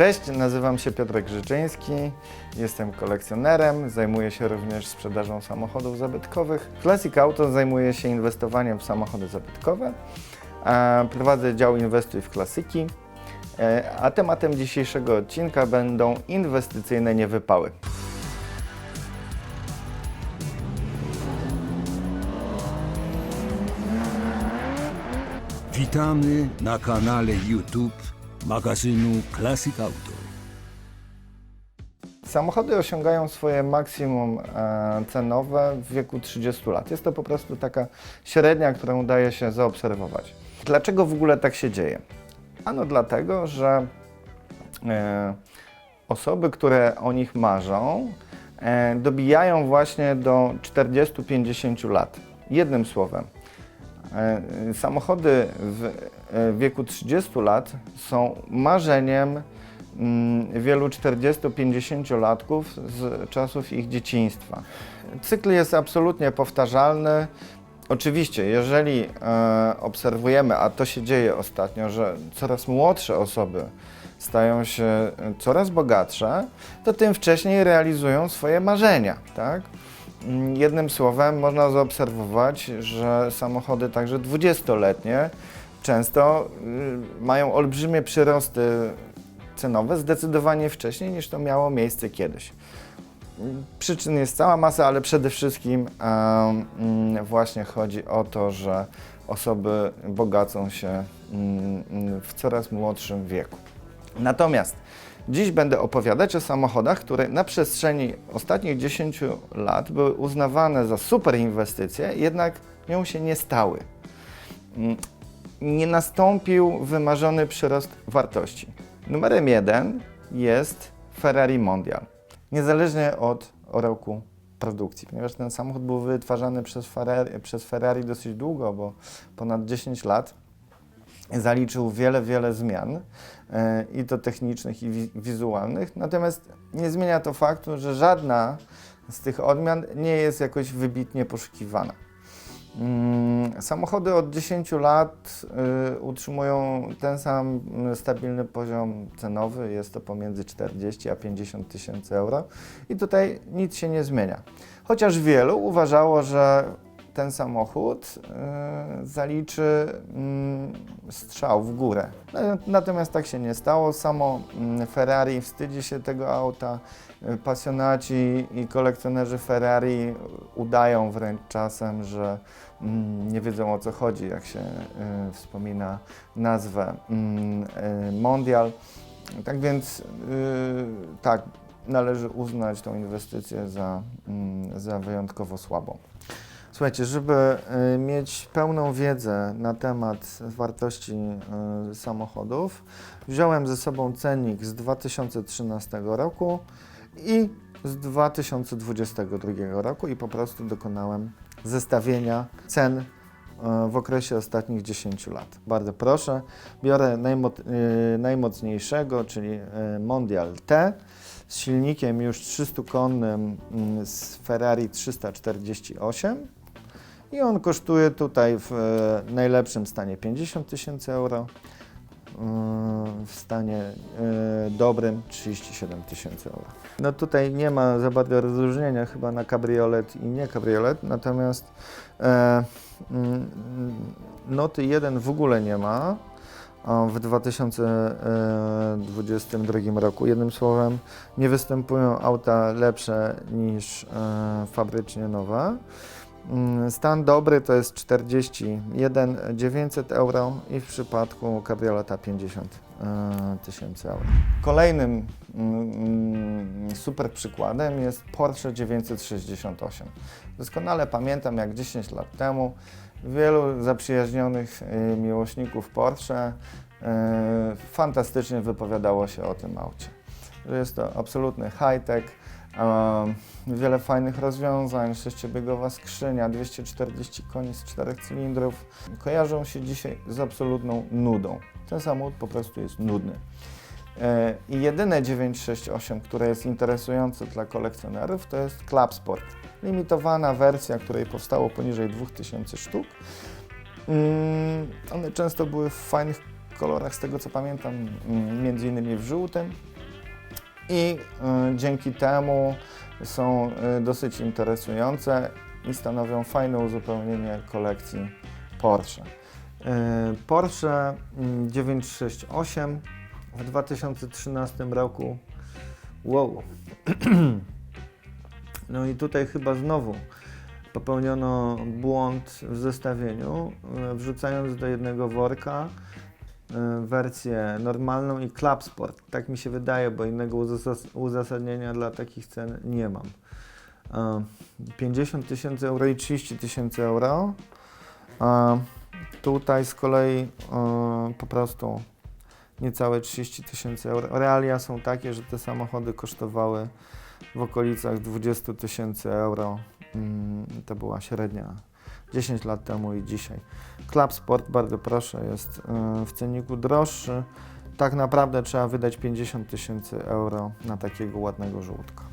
Cześć, nazywam się Piotrek Życzyński, jestem kolekcjonerem, zajmuję się również sprzedażą samochodów zabytkowych. Classic Auto zajmuje się inwestowaniem w samochody zabytkowe. Prowadzę dział Inwestuj w klasyki, E, a tematem dzisiejszego odcinka będą inwestycyjne niewypały. Witamy na kanale YouTube magazynu Classic Auto. Samochody osiągają swoje maksimum e, cenowe w wieku 30 lat. Jest to po prostu taka średnia, którą udaje się zaobserwować. Dlaczego w ogóle tak się dzieje? Ano dlatego, że e, osoby, które o nich marzą, e, dobijają właśnie do 40-50 lat. Jednym słowem, samochody w e, wieku 30 lat są marzeniem mm, wielu 40-50-latków z czasów ich dzieciństwa. Cykl jest absolutnie powtarzalny. Oczywiście, jeżeli e, obserwujemy, a to się dzieje ostatnio, że coraz młodsze osoby stają się e, coraz bogatsze, to tym wcześniej realizują swoje marzenia, tak? Mm, Jednym słowem można zaobserwować, że samochody także 20-letnie często y, mają olbrzymie przyrosty cenowe zdecydowanie wcześniej niż to miało miejsce kiedyś. Przyczyn jest cała masa, ale przede wszystkim mm, właśnie chodzi o to, że osoby bogacą się mm, mm, w coraz młodszym wieku. Natomiast dziś będę opowiadać o samochodach, które na przestrzeni ostatnich 10 lat były uznawane za super inwestycje, jednak nią się nie stały. Mm, Nie nastąpił wymarzony przyrost wartości. Numerem jeden jest Ferrari Mondial. Niezależnie od roku produkcji, ponieważ ten samochód był wytwarzany przez Ferrari, przez Ferrari dosyć długo, bo ponad 10 lat zaliczył wiele, wiele zmian e, i to technicznych i wi- wizualnych. Natomiast nie zmienia to faktu, że żadna z tych odmian nie jest jakoś wybitnie poszukiwana. Mm, Samochody od 10 lat y, utrzymują ten sam y, stabilny poziom cenowy, jest to pomiędzy 40 a 50 tysięcy euro i tutaj nic się nie zmienia. Chociaż wielu uważało, że ten samochód y, zaliczy mm, strzał w górę. No, Natomiast tak się nie stało. Samo mm, Ferrari wstydzi się tego auta. Y, Pasjonaci i kolekcjonerzy Ferrari udają wręcz czasem, że mm, nie wiedzą o co chodzi, jak się y, wspomina nazwę Mondial. Tak więc tak, należy uznać tą inwestycję za, za wyjątkowo słabą. Słuchajcie, żeby y, mieć pełną wiedzę na temat wartości y, samochodów, wziąłem ze sobą cennik z 2013 roku i z 2022 roku i po prostu dokonałem zestawienia cen y, w okresie ostatnich 10 lat. Bardzo proszę, biorę najmo- najmocniejszego, czyli Mondial T z silnikiem już 300-konnym mm, z Ferrari 348 i on kosztuje tutaj w e, najlepszym stanie 50 tysięcy euro, mm, w stanie e, dobrym 37 tysięcy euro. No tutaj nie ma za bardzo rozróżnienia chyba na kabriolet i nie kabriolet, natomiast e, mm, noty 1 w ogóle nie ma w 2022 roku. Jednym słowem, nie występują auta lepsze niż fabrycznie nowe. Mm, Stan dobry to jest 41 900 euro i w przypadku kabrioleta 50 e, tysięcy euro. Kolejnym mm, super przykładem jest Porsche 968. Doskonale pamiętam jak 10 lat temu wielu zaprzyjaźnionych e, miłośników Porsche e, fantastycznie wypowiadało się o tym aucie. Jest to absolutny high-tech, wiele fajnych rozwiązań, sześciobiegowa skrzynia, 240 koni z czterech cylindrów. Kojarzą się dzisiaj z absolutną nudą. Ten samochód po prostu jest nudny. E, I jedyne 968, które jest interesujące dla kolekcjonerów, to jest Club Sport. Limitowana wersja, której powstało poniżej 2000 sztuk. Mm, one często były w fajnych kolorach, z tego co pamiętam, mm, między innymi w żółtym. I y, dzięki temu są y, dosyć interesujące i stanowią fajne uzupełnienie kolekcji Porsche. Y, Porsche mm, 968 w 2013 roku. Wow. No i tutaj chyba znowu popełniono błąd w zestawieniu, wrzucając do jednego worka wersję normalną i Club Sport. Tak mi się wydaje, bo innego uzas- uzasadnienia dla takich cen nie mam. Y, 50 tysięcy euro i 30 tysięcy euro. A tutaj z kolei y, po prostu niecałe 30 tysięcy euro. Realia są takie, że te samochody kosztowały w okolicach 20 tysięcy euro. Mm, To była średnia 10 lat temu i dzisiaj. Club Sport, bardzo proszę, jest y, w cenniku droższy. Tak naprawdę trzeba wydać 50 tysięcy euro na takiego ładnego żółtka.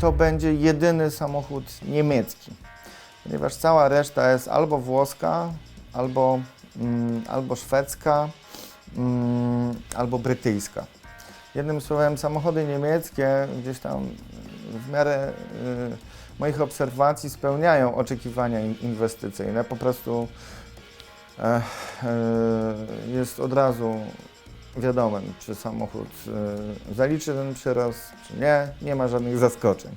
To będzie jedyny samochód niemiecki, ponieważ cała reszta jest albo włoska, albo, mm, albo szwedzka, mm, albo brytyjska. Jednym słowem, samochody niemieckie gdzieś tam w miarę y, moich obserwacji spełniają oczekiwania in- inwestycyjne. Po prostu e, e, jest od razu wiadomym, czy samochód e, zaliczy ten przyrost, czy nie. Nie ma żadnych zaskoczeń.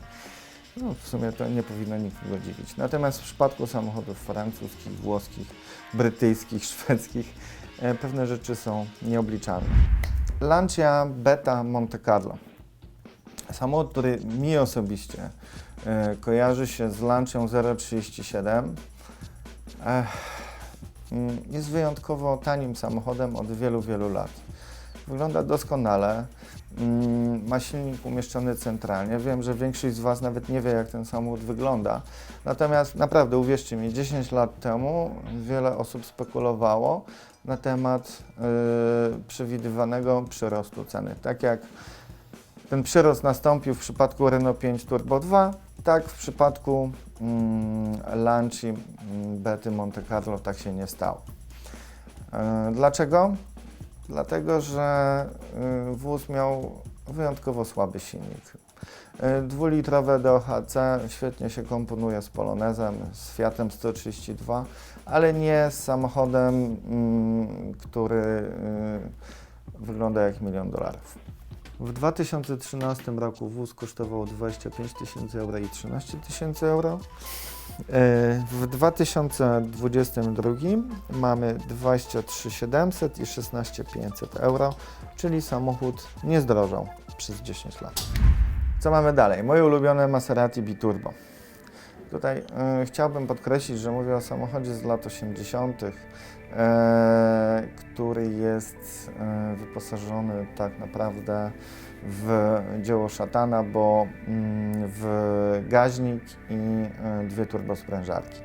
No, w sumie to nie powinno nikogo dziwić. Natomiast w przypadku samochodów francuskich, włoskich, brytyjskich, szwedzkich pewne rzeczy są nieobliczalne. Lancia Beta Monte Carlo. Samochód, który mi osobiście e, kojarzy się z Lancią 037. Ech, mm, jest wyjątkowo tanim samochodem od wielu, wielu lat. Wygląda doskonale. Mm, Ma silnik umieszczony centralnie. Wiem, że większość z Was nawet nie wie, jak ten samochód wygląda. Natomiast naprawdę, uwierzcie mi, 10 lat temu wiele osób spekulowało na temat y, przewidywanego przyrostu ceny. Tak jak ten przyrost nastąpił w przypadku Renault 5 Turbo 2, tak w przypadku mm, Lanci mm, Bety Monte Carlo tak się nie stało. E, Dlaczego? Dlatego, że y, wóz miał wyjątkowo słaby silnik. Y, Dwulitrowe DOHC świetnie się komponuje z Polonezem, z Fiatem 132, ale nie z samochodem, mm, który y, wygląda jak milion dolarów. W 2013 roku wóz kosztował 25 tysięcy euro i 13 tysięcy euro. E, W 2022 mamy 23 700 i 16 500 euro, czyli samochód nie zdrożał przez 10 lat. Co mamy dalej? Moje ulubione Maserati Biturbo. Tutaj e, chciałbym podkreślić, że mówię o samochodzie z lat 80., e, który jest e, wyposażony tak naprawdę w dzieło szatana, bo mm, w gaźnik i e, dwie turbosprężarki.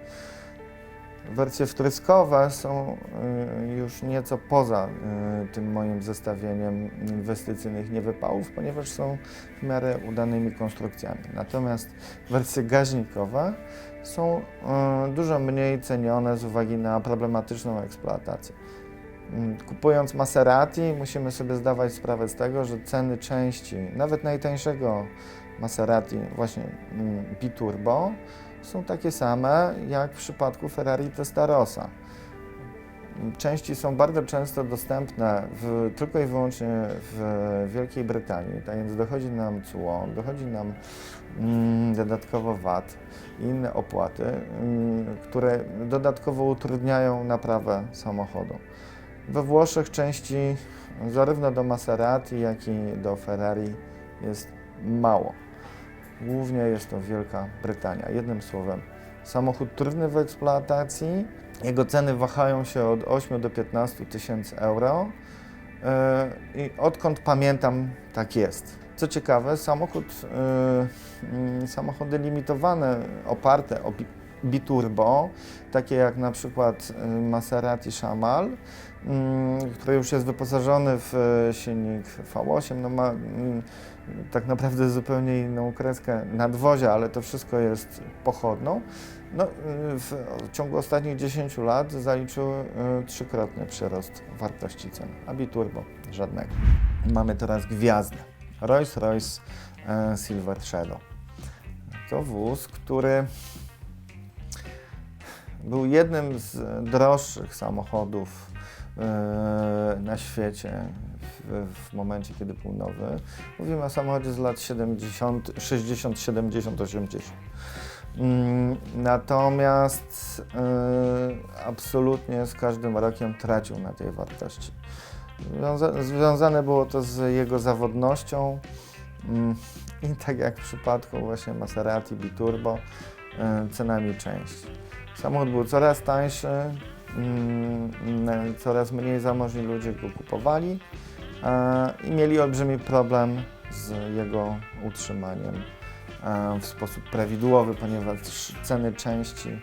Wersje wtryskowe są już nieco poza tym moim zestawieniem inwestycyjnych niewypałów, ponieważ są w miarę udanymi konstrukcjami. Natomiast wersje gaźnikowe są y, dużo mniej cenione z uwagi na problematyczną eksploatację. Mm, Kupując Maserati musimy sobie zdawać sprawę z tego, że ceny części, nawet najtańszego Maserati, właśnie mm, Biturbo, są takie same jak w przypadku Ferrari Testarossa. Części są bardzo często dostępne w, tylko i wyłącznie w Wielkiej Brytanii, tak więc dochodzi nam cło, dochodzi nam mm, dodatkowo VAT i inne opłaty, mm, które dodatkowo utrudniają naprawę samochodu. We Włoszech części zarówno do Maserati, jak i do Ferrari jest mało. Głównie jest to Wielka Brytania. Jednym słowem, samochód trudny w eksploatacji. Jego ceny wahają się od 8 do 15 tysięcy euro. Yy, I odkąd pamiętam, tak jest. Co ciekawe, samochód, yy, samochody limitowane, oparte o biturbo, takie jak na przykład yy, Maserati Shamal, mm, który już jest wyposażony w e, silnik V8, no ma mm, tak naprawdę zupełnie inną kreskę nadwozia, ale to wszystko jest pochodną. No, y, w ciągu ostatnich 10 lat zaliczył y, trzykrotny przyrost wartości cen, a biturbo żadnego. Mamy teraz gwiazdę. Rolls-Royce Silver Shadow. To wóz, który był jednym z droższych samochodów e, na świecie w, w momencie, kiedy był nowy. Mówimy o samochodzie z lat 70, 60, 70, 80. Mm, Natomiast e, absolutnie z każdym rokiem tracił na tej wartości. Związa- Związane było to z jego zawodnością mm, i tak jak w przypadku właśnie Maserati Biturbo, e, cenami części. Samochód był coraz tańszy, mm, mm, coraz mniej zamożni ludzie go kupowali e, i mieli olbrzymi problem z jego utrzymaniem e, w sposób prawidłowy, ponieważ ceny części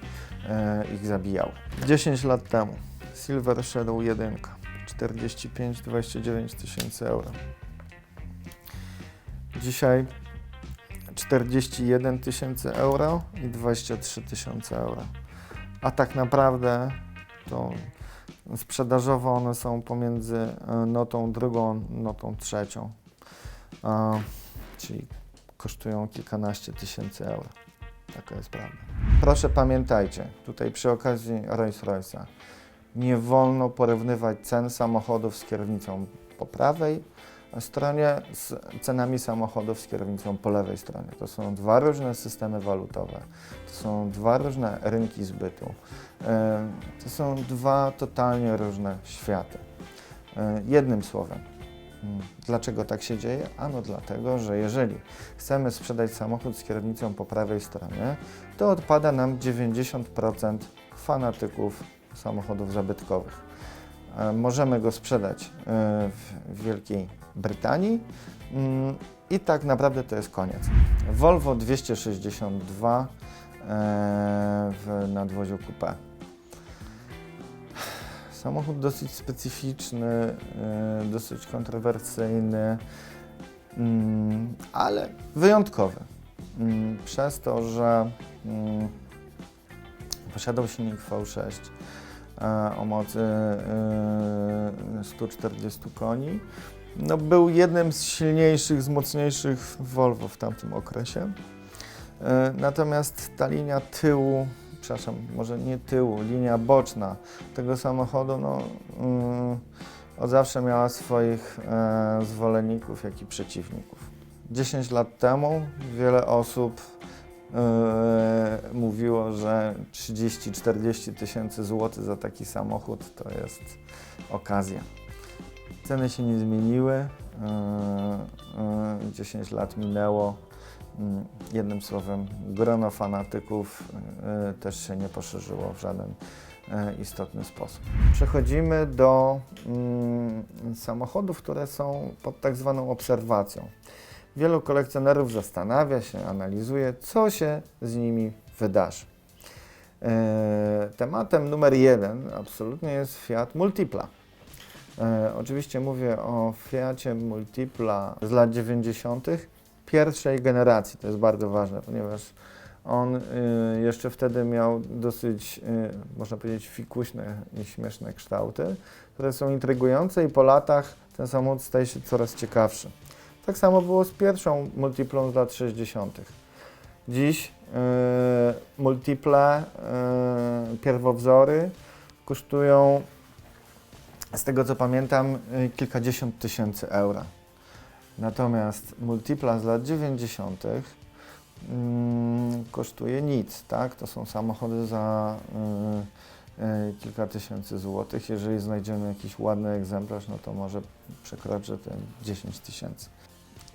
e, ich zabijały. 10 lat temu Silver Shadow 1 45-29 tysięcy euro. Dzisiaj 41 tysięcy euro i 23 tysiące euro. A tak naprawdę to sprzedażowo one są pomiędzy e, notą drugą, notą trzecią. Czyli kosztują kilkanaście tysięcy euro. Taka jest prawda. Proszę pamiętajcie, tutaj przy okazji Rolls-Royce'a, nie wolno porównywać cen samochodów z kierownicą po prawej stronie z cenami samochodów z kierownicą po lewej stronie. To są dwa różne systemy walutowe, to są dwa różne rynki zbytu, e, to są dwa totalnie różne światy. E, Jednym słowem, mm, dlaczego tak się dzieje? Ano dlatego, że jeżeli chcemy sprzedać samochód z kierownicą po prawej stronie, to odpada nam 90% fanatyków samochodów zabytkowych. E, Możemy go sprzedać e, w Wielkiej Brytanii mm, i tak naprawdę to jest koniec. Volvo 262 e, w nadwoziu coupé. Samochód dosyć specyficzny, dosyć kontrowersyjny, mm, ale wyjątkowy. Mm, Przez to, że posiadał silnik V6 e, o mocy e, 140 koni. No, był jednym z silniejszych, z mocniejszych Volvo w tamtym okresie. E, Natomiast ta linia tyłu, przepraszam, może nie tyłu, linia boczna tego samochodu, no, mm, od zawsze miała swoich e, zwolenników, jak i przeciwników. 10 lat temu wiele osób e, mówiło, że 30-40 tysięcy złotych za taki samochód to jest okazja. Ceny się nie zmieniły, e, e, 10 lat minęło. Mm, Jednym słowem, grono fanatyków e, też się nie poszerzyło w żaden e, istotny sposób. Przechodzimy do mm, samochodów, które są pod tak zwaną obserwacją. Wielu kolekcjonerów zastanawia się, analizuje, co się z nimi wydarzy. E, Tematem numer jeden absolutnie jest Fiat Multipla. E, Oczywiście mówię o Fiacie Multipla z lat 90. pierwszej generacji. To jest bardzo ważne, ponieważ on y, jeszcze wtedy miał dosyć, można powiedzieć, fikuśne i śmieszne kształty, które są intrygujące i po latach ten samochód staje się coraz ciekawszy. Tak samo było z pierwszą multiplą z lat 60. Dziś y, multiple, y, pierwowzory kosztują, z tego co pamiętam, y, kilkadziesiąt tysięcy euro. Natomiast multipla z lat 90. mm, kosztuje nic, tak? To są samochody za kilka tysięcy złotych. Jeżeli znajdziemy jakiś ładny egzemplarz, no to może przekroczy ten 10 tysięcy.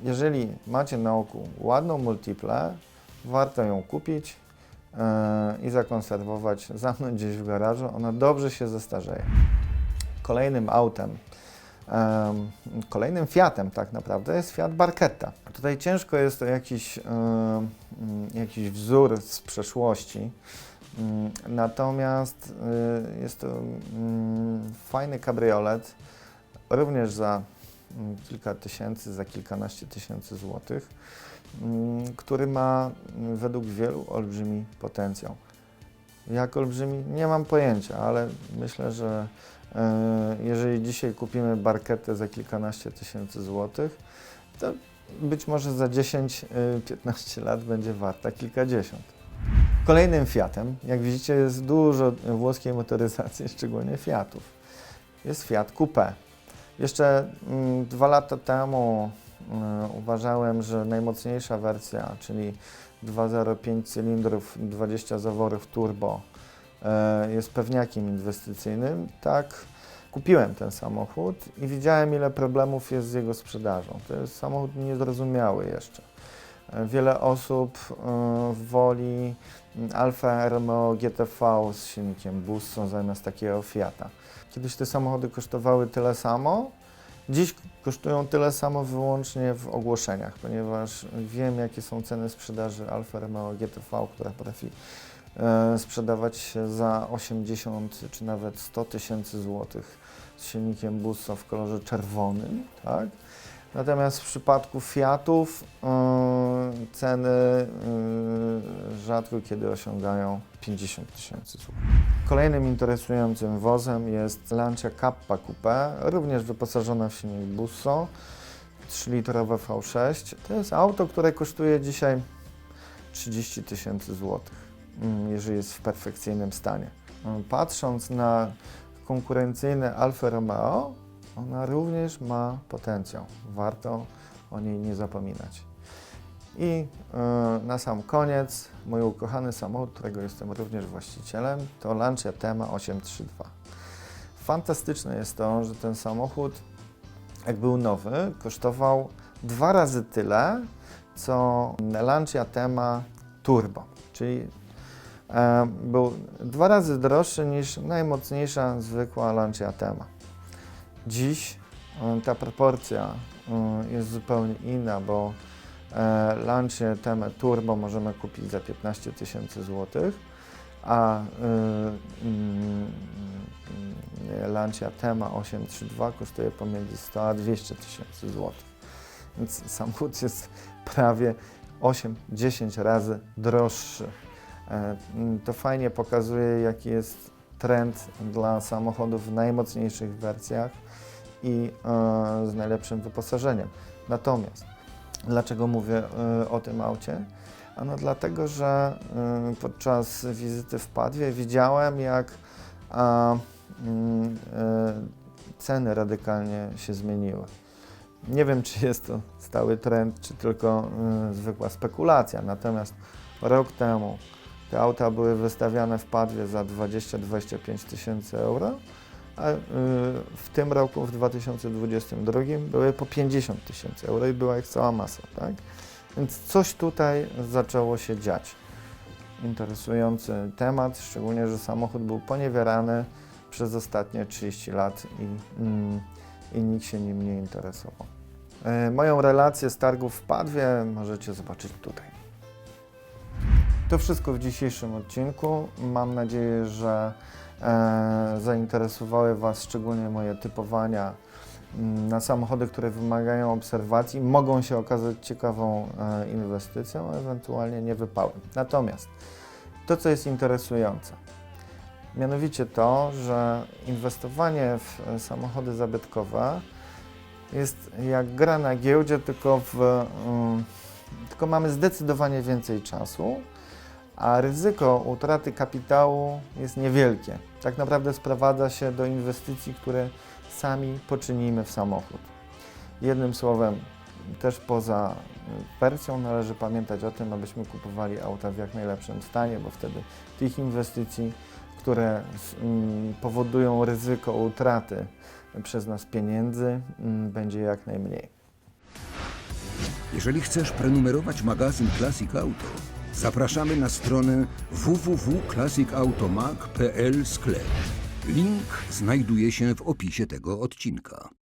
Jeżeli macie na oku ładną multiplę, warto ją kupić e, i zakonserwować, zamknąć gdzieś w garażu. Ona dobrze się zestarzeje. Kolejnym autem, em, kolejnym Fiatem tak naprawdę jest Fiat Barchetta. Tutaj ciężko jest o jakiś, em, jakiś wzór z przeszłości Mm, Natomiast y, jest to mm, fajny kabriolet, również za mm, kilka tysięcy, za kilkanaście tysięcy złotych, mm, który ma mm, według wielu olbrzymi potencjał. Jak olbrzymi? Nie mam pojęcia, ale myślę, że e, jeżeli dzisiaj kupimy barketę za kilkanaście tysięcy złotych, to być może za 10-15 lat będzie warta kilkadziesiąt. Kolejnym Fiatem, jak widzicie, jest dużo włoskiej motoryzacji, szczególnie Fiatów. Jest Fiat Coupé. Jeszcze mm, dwa lata temu mm, uważałem, że najmocniejsza wersja, czyli 2.05 cylindrów, 20 zaworów turbo, e, jest pewniakiem inwestycyjnym. Tak, kupiłem ten samochód i widziałem, ile problemów jest z jego sprzedażą. To jest samochód niezrozumiały jeszcze. E, Wiele osób e, woli Alfa Romeo GTV z silnikiem Busso zamiast takiego Fiata. Kiedyś te samochody kosztowały tyle samo, dziś kosztują tyle samo wyłącznie w ogłoszeniach, ponieważ wiem, jakie są ceny sprzedaży Alfa Romeo GTV, która potrafi e, sprzedawać się za 80 czy nawet 100 tysięcy złotych z silnikiem Busso w kolorze czerwonym, tak? Natomiast w przypadku Fiatów yy, ceny yy, rzadko kiedy osiągają 50 tysięcy złotych. Kolejnym interesującym wozem jest Lancia Kappa Coupe, również wyposażona w silnik Busso, 3-litrowe V6. To jest auto, które kosztuje dzisiaj 30 tysięcy złotych, mm, jeżeli jest w perfekcyjnym stanie. Patrząc na konkurencyjne Alfa Romeo, ona również ma potencjał. Warto o niej nie zapominać. I e, na sam koniec, mój ukochany samochód, którego jestem również właścicielem, to Lancia Tema 832. Fantastyczne jest to, że ten samochód, jak był nowy, kosztował dwa razy tyle, co Lancia Tema Turbo, czyli e, był dwa razy droższy niż najmocniejsza zwykła Lancia Tema. Dziś ta proporcja jest zupełnie inna, bo e, Lancia Temę Turbo możemy kupić za 15 tysięcy złotych, a e, mm, mm, Lancia Tema 832 kosztuje pomiędzy 100 a 200 tysięcy złotych. Więc samochód jest prawie 8-10 razy droższy. E, mm, To fajnie pokazuje, jaki jest trend dla samochodów w najmocniejszych wersjach i e, z najlepszym wyposażeniem. Natomiast dlaczego mówię e, o tym aucie? Ano dlatego, że e, podczas wizyty w Padwie widziałem, jak a, mm, e, ceny radykalnie się zmieniły. Nie wiem, czy jest to stały trend, czy tylko e, zwykła spekulacja. Natomiast rok temu te auta były wystawiane w Padwie za 20-25 tysięcy euro, a y, w tym roku, w 2022, były po 50 tysięcy euro i była ich cała masa, tak? Więc coś tutaj zaczęło się dziać. Interesujący temat, szczególnie, że samochód był poniewierany przez ostatnie 30 lat i, mm, i nikt się nim nie interesował. E, Moją relację z targów w Padwie możecie zobaczyć tutaj. To wszystko w dzisiejszym odcinku. Mam nadzieję, że e, zainteresowały Was szczególnie moje typowania mm, na samochody, które wymagają obserwacji. Mogą się okazać ciekawą e, inwestycją, a ewentualnie nie wypałem. Natomiast to, co jest interesujące, mianowicie to, że inwestowanie w e, samochody zabytkowe jest jak gra na giełdzie, tylko, w, mm, tylko mamy zdecydowanie więcej czasu a ryzyko utraty kapitału jest niewielkie. Tak naprawdę sprowadza się do inwestycji, które sami poczynimy w samochód. Jednym słowem, też poza wersją należy pamiętać o tym, abyśmy kupowali auta w jak najlepszym stanie, bo wtedy tych inwestycji, które mm, powodują ryzyko utraty przez nas pieniędzy, mm, będzie jak najmniej. Jeżeli chcesz prenumerować magazyn Classic Auto, zapraszamy na stronę www.classicautomag.pl sklep. Link znajduje się w opisie tego odcinka.